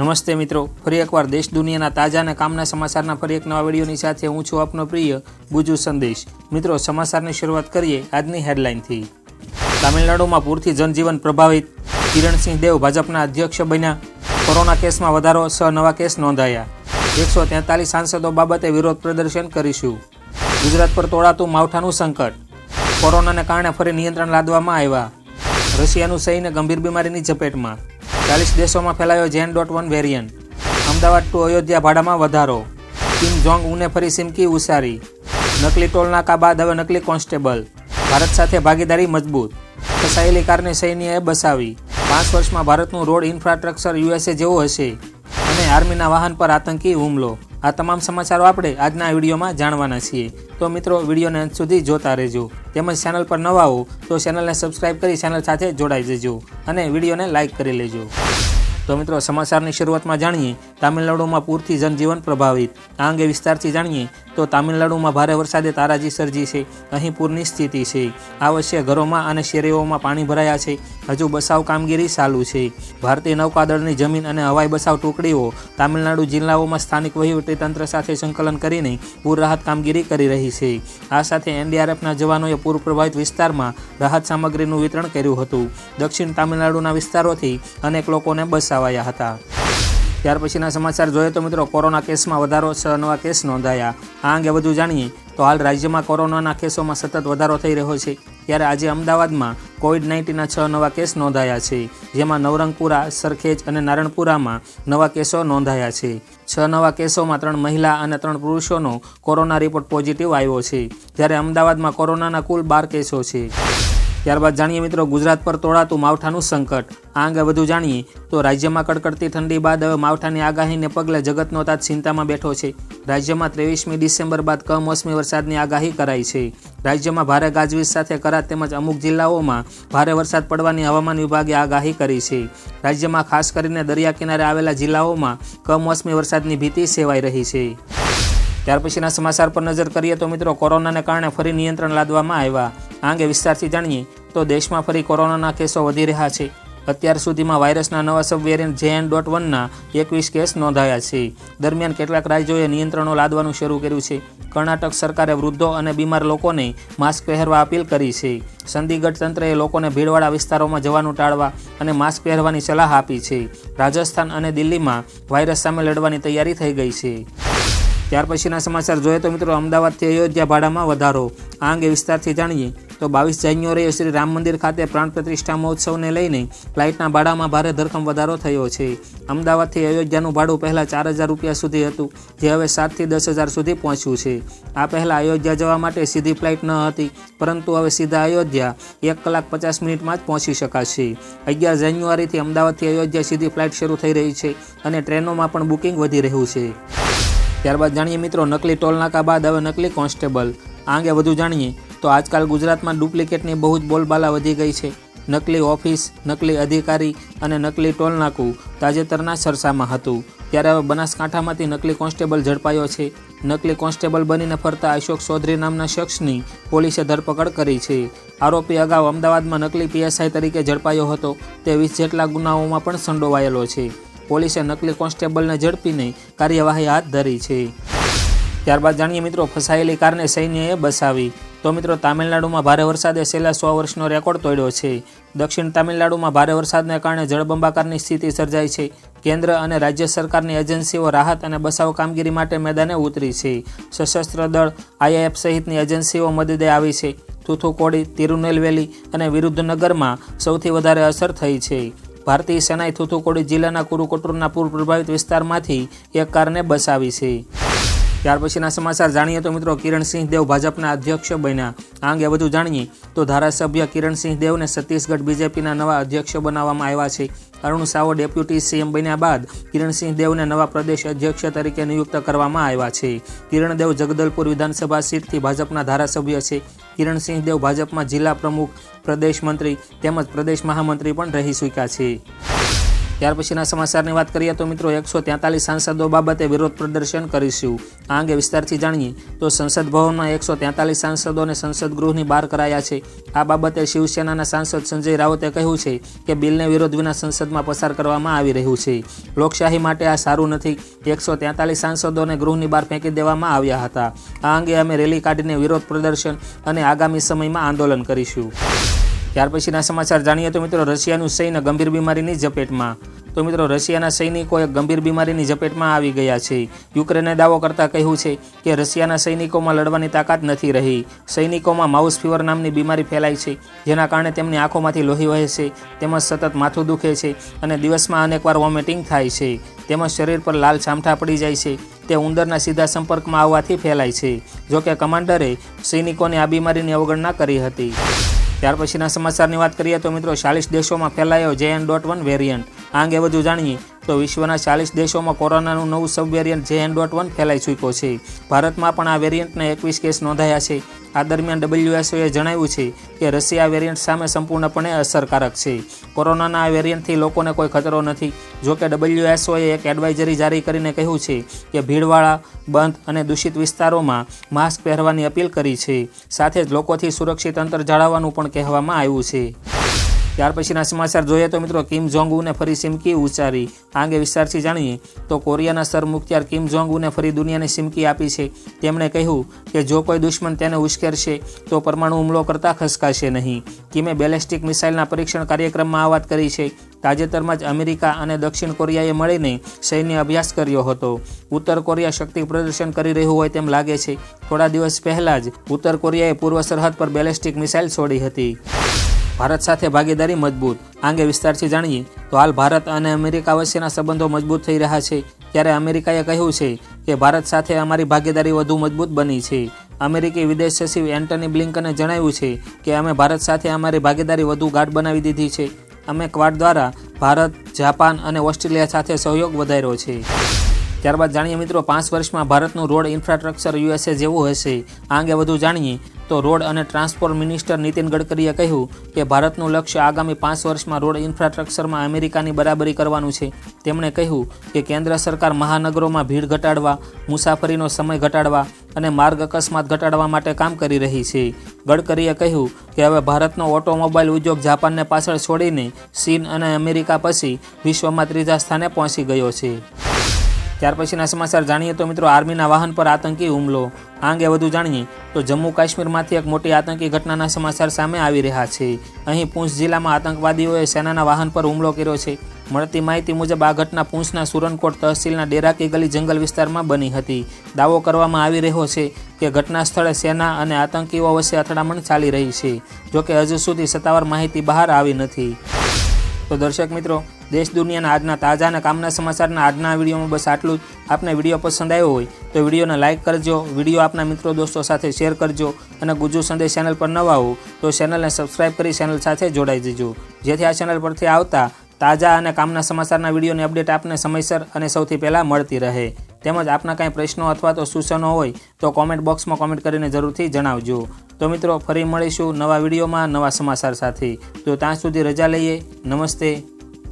નમસ્તે મિત્રો. ફરી એકવાર દેશ દુનિયાના તાજા અને કામના સમાચારના ફરી એક નવા વિડીયોની સાથે હું છું આપનો પ્રિય ગુજુ સંદેશ. મિત્રો, સમાચારની શરૂઆત કરીએ આજની હેડલાઇનથી. તામિલનાડુમાં પૂરથી જનજીવન પ્રભાવિત. કિરણસિંહ દેવ ભાજપના અધ્યક્ષ બન્યા. કોરોના કેસમાં વધારો છ નવા કેસ નોંધાયા. એકસો તેતાલીસ સાંસદો બાબતે વિરોધ પ્રદર્શન કરીશું. ગુજરાત પર તોડાતું માવઠાનું સંકટ. કોરોનાને કારણે ફરી નિયંત્રણ લાદવામાં આવ્યા. રશિયાનું સહીને ગંભીર બીમારીની ઝપેટમાં. ચાલીસ દેશોમાં ફેલાયો JN dot one variant. Ahmedabad to Ayodhya ભાડામાં વધારો. કિમ જોંગ ઉને ફરી સિમકી ઉસારી. નકલી ટોલનાકા બાદ હવે નકલી કોન્સ્ટેબલ. ભારત સાથે ભાગીદારી મજબૂત. ફસાયેલી કારને સૈન્યએ બસાવી. પાંચ વર્ષમાં ભારતનું રોડ ઇન્ફ્રાસ્ટ્રક્ચર યુએસએ જેવું હશે. અને આર્મીના વાહન પર આતંકી હુમલો. આ તમામ સમાચારો આપણે આજના વિડીયોમાં જાણવાના છીએ. તો મિત્રો, વિડીયોને અંત સુધી જોતા રહેજો. તેમજ ચેનલ પર નવા હો, તો ચેનલને સબસ્ક્રાઇબ કરી ચેનલ સાથે જોડાઈ જજો અને વિડીયોને લાઇક કરી લેજો. તો મિત્રો, સમાચારની શરૂઆતમાં જાણીએ, તામિલનાડુમાં પૂરથી જનજીવન પ્રભાવિત. આ અંગે વિસ્તારથી જાણીએ તો તામિલનાડુમાં ભારે વરસાદે તારાજી સર્જી છે. અહીં પૂરની સ્થિતિ છે. આ વર્ષે ઘરોમાં અને શેરીઓમાં પાણી ભરાયા છે. હજુ બસાવ કામગીરી ચાલુ છે. ભારતીય નૌકાદળની જમીન અને હવાઈ બસાવ ટુકડીઓ તામિલનાડુ જિલ્લાઓમાં સ્થાનિક વહીવટીતંત્ર સાથે સંકલન કરીને પૂર રાહત કામગીરી કરી રહી છે. આ સાથે એનડીઆરએફના જવાનોએ પૂર પ્રભાવિત વિસ્તારમાં રાહત સામગ્રીનું વિતરણ કર્યું હતું. દક્ષિણ તામિલનાડુના વિસ્તારોથી અનેક લોકોને બસાવાયા હતા. ત્યાર પછીના સમાચાર જોઈએ તો મિત્રો, કોરોના કેસમાં વધારો છ નવા કેસ નોંધાયા. આ અંગે વધુ જાણીએ તો હાલ રાજ્યમાં કોરોનાના કેસોમાં સતત વધારો થઈ રહ્યો છે. ત્યારે આજે અમદાવાદમાં કોવિડ નાઇન્ટીનના છ નવા કેસ નોંધાયા છે, જેમાં નવરંગપુરા, સરખેજ અને નારણપુરામાં નવા કેસો નોંધાયા છે. છ નવા કેસોમાં ત્રણ મહિલા અને ત્રણ પુરુષોનો કોરોના રિપોર્ટ પોઝિટિવ આવ્યો છે. જ્યારે અમદાવાદમાં કોરોનાના કુલ બાર કેસો છે. ત્યારબાદ જાણીએ મિત્રો, ગુજરાત પર તોડાતું માવઠાનું સંકટ. આ અંગે વધુ જાણીએ તો રાજ્યમાં કડકડતી ઠંડી બાદ હવે માવઠાની આગાહીને પગલે જગતનો તાજ ચિંતામાં બેઠો છે. રાજ્યમાં ત્રેવીસમી ડિસેમ્બર બાદ કમોસમી વરસાદની આગાહી કરાઈ છે. રાજ્યમાં ભારે ગાજવીજ સાથે કરા તેમજ અમુક જિલ્લાઓમાં ભારે વરસાદ પડવાની હવામાન વિભાગે આગાહી કરી છે. રાજ્યમાં ખાસ કરીને દરિયા કિનારે આવેલા જિલ્લાઓમાં કમોસમી વરસાદની ભીતિ સેવાઈ રહી છે. ત્યાર પછીના સમાચાર પર નજર કરીએ તો મિત્રો કોરોનાને કારણે ફરી નિયંત્રણ લાદવામાં આવ્યા. આ અંગે વિસ્તારથી જાણીએ તો દેશમાં ફરી કોરોનાના કેસો વધી રહ્યા છે. અત્યાર સુધીમાં વાયરસના નવા સબ વેરિયન્ટ જેએન ડોટ વનના એકવીસ કેસ નોંધાયા છે. દરમિયાન કેટલાક રાજ્યોએ નિયંત્રણો લાદવાનું શરૂ કર્યું છે. કર્ણાટક સરકારે વૃદ્ધો અને બીમાર લોકોને માસ્ક પહેરવા અપીલ કરી છે. ચંદીગઢ તંત્રએ લોકોને ભીડવાળા વિસ્તારોમાં જવાનું ટાળવા અને માસ્ક પહેરવાની સલાહ આપી છે. રાજસ્થાન અને દિલ્હીમાં વાયરસ સામે લડવાની તૈયારી થઈ ગઈ છે. ત્યાર પછીના સમાચાર જોઈએ તો મિત્રો અમદાવાદથી અયોધ્યા ભાડામાં વધારો. આ અંગે વિસ્તારથી જાણીએ તો બાવીસ જાન્યુઆરીએ શ્રી રામ મંદિર ખાતે પ્રાણ પ્રતિષ્ઠા મહોત્સવને લઈને ફ્લાઇટના ભાડામાં ભારે ધરખમ વધારો થયો છે. અમદાવાદથી અયોધ્યાનું ભાડું પહેલાં ચાર હજાર રૂપિયા સુધી હતું, જે હવે સાતથી દસ હજાર સુધી પહોંચ્યું છે. આ પહેલાં અયોધ્યા જવા માટે સીધી ફ્લાઇટ ન હતી, પરંતુ હવે સીધા અયોધ્યા એક કલાક પચાસ મિનિટમાં જ પહોંચી શકાશે. અગિયાર જાન્યુઆરીથી અમદાવાદથી અયોધ્યા સીધી ફ્લાઇટ શરૂ થઈ રહી છે અને ટ્રેનોમાં પણ બુકિંગ વધી રહ્યું છે. ત્યારબાદ જાણીએ મિત્રો, નકલી ટોલનાકા બાદ હવે નકલી કોન્સ્ટેબલ. આ અંગે વધુ જાણીએ તો આજકાલ ગુજરાતમાં ડુપ્લિકેટની બહુ જ બોલબાલા વધી ગઈ છે. નકલી ઓફિસ, નકલી અધિકારી અને નકલી ટોલનાકું તાજેતરના સરસામાં હતું. ત્યારે હવે બનાસકાંઠામાંથી નકલી કોન્સ્ટેબલ ઝડપાયો છે. નકલી કોન્સ્ટેબલ બનીને ફરતા અશોક ચૌધરી નામના શખ્સની પોલીસે ધરપકડ કરી છે. આરોપી અગાઉ અમદાવાદમાં નકલી પીએસઆઈ તરીકે ઝડપાયો હતો. તે વીસ જેટલા ગુનાઓમાં પણ સંડોવાયેલો છે. પોલીસે નકલી કોન્સ્ટેબલને ઝડપીને કાર્યવાહી હાથ ધરી છે. ત્યારબાદ જાણીએ મિત્રો, ફસાયેલી કારને સૈન્યએ બસાવી. તો મિત્રો, તામિલનાડુમાં ભારે વરસાદે છેલ્લા સો વર્ષનો રેકોર્ડ તોડ્યો છે. દક્ષિણ તામિલનાડુમાં ભારે વરસાદને કારણે જળબંબાકારની સ્થિતિ સર્જાઈ છે. કેન્દ્ર અને રાજ્ય સરકારની એજન્સીઓ રાહત અને બચાવ કામગીરી માટે મેદાને ઉતરી છે. સશસ્ત્ર દળ આઈએએફ સહિતની એજન્સીઓ મદદે આવી છે. થુથુકોડી, તિરુનેલવેલી અને વિરુદ્ધનગરમાં સૌથી વધારે અસર થઈ છે. ભારતીય સેનાએ થુથુકોડી જિલ્લાના કુરુકોટુરના પૂર પ્રભાવિત વિસ્તારમાંથી એક કારને બસાવી છે. ત્યાર પછીના સમાચાર જાણીએ તો મિત્રો કિરણસિંહ દેવ ભાજપના અધ્યક્ષ બન્યા. આ અંગે વધુ જાણીએ તો ધારાસભ્ય કિરણસિંહ દેવને છત્તીસગઢ બીજેપીના નવા અધ્યક્ષ બનાવવામાં આવ્યા છે. અરુણ સાવો ડેપ્યુટી સીએમ બન્યા બાદ કિરણસિંહ દેવને નવા પ્રદેશ અધ્યક્ષ તરીકે નિયુક્ત કરવામાં આવ્યા છે. કિરણ દેવ જગદલપુર વિધાનસભા સીટથી ભાજપના ધારાસભ્ય છે. કિરણસિંહ દેવ ભાજપમાં જિલ્લા પ્રમુખ પ્રદેશ મંત્રી તેમજ પ્રદેશ મહામંત્રી પણ રહી ચૂક્યા છે. ત્યાર પછીના સમાચારની વાત કરીએ તો મિત્રો એકસો તેતાલીસ સાંસદો બાબતે વિરોધ પ્રદર્શન કરીશું. આ અંગે વિસ્તારથી જાણીએ તો સંસદ ભવનમાં એકસો તેતાલીસ સાંસદોને સંસદ ગૃહની બહાર કરાયા છે. આ બાબતે શિવસેનાના સાંસદ સંજય રાવતે કહ્યું છે કે બિલને વિરોધ વિના સંસદમાં પસાર કરવામાં આવી રહ્યું છે. લોકશાહી માટે આ સારું નથી. એકસો તેતાલીસ સાંસદોને ગૃહની બહાર ફેંકી દેવામાં આવ્યા હતા. આ અંગે અમે રેલી કાઢીને વિરોધ પ્રદર્શન અને આગામી સમયમાં આંદોલન કરીશું. ત્યાર પછીના સમાચાર જાણીએ તો મિત્રો રશિયાનું સૈન્ય ગંભીર બીમારીની ઝપેટમાં. તો મિત્રો રશિયાના સૈનિકો એક ગંભીર બીમારીની ઝપેટમાં આવી ગયા છે. યુક્રેને દાવો કરતા કહ્યું છે કે રશિયાના સૈનિકોમાં લડવાની તાકાત નથી રહી. સૈનિકોમાં માઉસ ફીવર નામની બીમારી ફેલાય છે, જેના કારણે તેમની આંખોમાંથી લોહી વહે છે, તેમજ સતત માથું દુખે છે અને દિવસમાં અનેકવાર વોમિટિંગ થાય છે. તેમજ શરીર પર લાલ છામઠા પડી જાય છે. તે ઉંદરના સીધા સંપર્કમાં આવવાથી ફેલાય છે. જોકે કમાન્ડરે સૈનિકોને આ બીમારીની અવગણના કરી હતી. ત્યાર પછીના સમાચારની વાત કરીએ તો મિત્રો ચાલીસ દેશોમાં ફેલાયો જે એન ડોટ વન વેરિયન્ટ. આ અંગે વધુ જાણીએ તો વિશ્વના ચાલીસ દેશોમાં કોરોનાનું નવું sub variant JN dot one ફેલાઈ ચૂક્યો છે. ભારતમાં પણ આ વેરિયન્ટના એકવીસ કેસ નોંધાયા છે. આ દરમિયાન ડબલ્યુએસઓએ જણાવ્યું છે કે રસી આ વેરિયન્ટ સામે સંપૂર્ણપણે અસરકારક છે. કોરોનાના આ વેરિયન્ટથી લોકોને કોઈ ખતરો નથી. જોકે ડબલ્યુએસઓએ એક એડવાઇઝરી જારી કરીને કહ્યું છે કે ભીડવાળા, બંધ અને દૂષિત વિસ્તારોમાં માસ્ક પહેરવાની અપીલ કરી છે. સાથે જ લોકોથી સુરક્ષિત અંતર જાળવવાનું પણ કહેવામાં આવ્યું છે. ત્યાર પછીના સમાચાર જોઈએ તો મિત્રો કિમ જોંગ ઉને ફરી સિમકી ઉચ્ચારી. આ અંગે વિસ્તારથી જાણીએ તો કોરિયાના સરમુખત્યાર કિમ જોંગ ઉને ફરી દુનિયાને સિમકી આપી છે. તેમણે કહ્યું કે જો કોઈ દુશ્મન તેને ઉશ્કેરશે, તો પરમાણુ હુમલો કરતાં ખસકાશે નહીં. કિમે બેલેસ્ટિક મિસાઇલના પરીક્ષણ કાર્યક્રમમાં આ વાત કરી છે. તાજેતરમાં જ અમેરિકા અને દક્ષિણ કોરિયાએ મળીને સૈન્ય અભ્યાસ કર્યો હતો. ઉત્તર કોરિયા શક્તિ પ્રદર્શન કરી રહ્યું હોય તેમ લાગે છે. થોડા દિવસ પહેલાં જ ઉત્તર કોરિયાએ પૂર્વ સરહદ પર બેલેસ્ટિક મિસાઇલ છોડી હતી. ભારત સાથે ભાગીદારી મજબૂત. આ અંગે વિસ્તારથી જાણીએ તો હાલ ભારત અને અમેરિકા વચ્ચેના સંબંધો મજબૂત થઈ રહ્યા છે. ત્યારે અમેરિકાએ કહ્યું છે કે ભારત સાથે અમારી ભાગીદારી વધુ મજબૂત બની છે. અમેરિકી વિદેશ સચિવ એન્ટની બ્લિંકને જણાવ્યું છે કે અમે ભારત સાથે અમારી ભાગીદારી વધુ ગાઢ બનાવી દીધી છે. અમે ક્વાડ દ્વારા ભારત, જાપાન અને ઓસ્ટ્રેલિયા સાથે સહયોગ વધાર્યો છે. ત્યારબાદ જાણીએ મિત્રો, પાંચ વર્ષમાં ભારતનું રોડ ઇન્ફ્રાસ્ટ્રક્ચર યુએસએ જેવું હશે. આ અંગે વધુ જાણીએ તો રોડ અને ટ્રાન્સપોર્ટ મિનિસ્ટર નીતિન ગડકરીએ કહ્યું કે ભારતનું લક્ષ્ય આગામી પાંચ વર્ષમાં રોડ ઇન્ફ્રાસ્ટ્રક્ચરમાં અમેરિકાની બરાબરી કરવાનું છે. તેમણે કહ્યું કે કેન્દ્ર સરકાર મહાનગરોમાં ભીડ ઘટાડવા, મુસાફરીનો સમય ઘટાડવા અને માર્ગ અકસ્માત ઘટાડવા માટે કામ કરી રહી છે. ગડકરીએ કહ્યું કે હવે ભારતનો ઓટોમોબાઈલ ઉદ્યોગ જાપાનને પાછળ છોડીને ચીન અને અમેરિકા પછી વિશ્વમાં ત્રીજા સ્થાને પહોંચી ગયો છે. ત્યાર પછીના સમાચાર જાણીએ તો મિત્રો આર્મીના વાહન પર આતંકી હુમલો. આ અંગે વધુ જાણીએ તો જમ્મુ કાશ્મીરમાંથી એક મોટી આતંકી ઘટનાના સમાચાર સામે આવી રહ્યા છે. અહીં પૂંછ જિલ્લામાં આતંકવાદીઓએ સેનાના વાહન પર હુમલો કર્યો છે. મળતી માહિતી મુજબ આ ઘટના પૂંછના સુરનકોટ તહસીલના ડેરાકી ગલી જંગલ વિસ્તારમાં બની હતી. દાવો કરવામાં આવી રહ્યો છે કે ઘટના સ્થળે સેના અને આતંકીઓ વચ્ચે અથડામણ ચાલી રહી છે, જોકે હજુ સુધી સત્તાવાર માહિતી બહાર આવી નથી. તો દર્શક મિત્રો દેશ દુનિયાના આજના તાજા અને કામના સમાચારના આજના વિડીયોમાં બસ આટલું જ. આપને વીડિયો પસંદ આવ્યો હોય તો વિડીયોને લાઇક કરજો, વીડિયો આપના મિત્રો દોસ્તો સાથે શેર કરજો અને ગુજુ સંદેશ ચેનલ પર નવા હો તો ચેનલને સબસ્ક્રાઇબ કરી ચેનલ સાથે જોડાઈ દેજો જેથી આ ચેનલ પરથી આવતા તાજા અને કામના સમાચારના વિડીયોની અપડેટ આપને સમયસર અને સૌથી પહેલાં મળતી રહે. તેમજ આપના કાંઈ પ્રશ્નો અથવા તો સૂચનો હોય તો કોમેન્ટ બોક્સમાં કોમેન્ટ કરીને જરૂરથી જણાવજો. તો મિત્રો, ફરી મળીશું નવા વિડીયોમાં નવા સમાચાર સાથે. તો ત્યાં સુધી રજા લઈએ. નમસ્તે.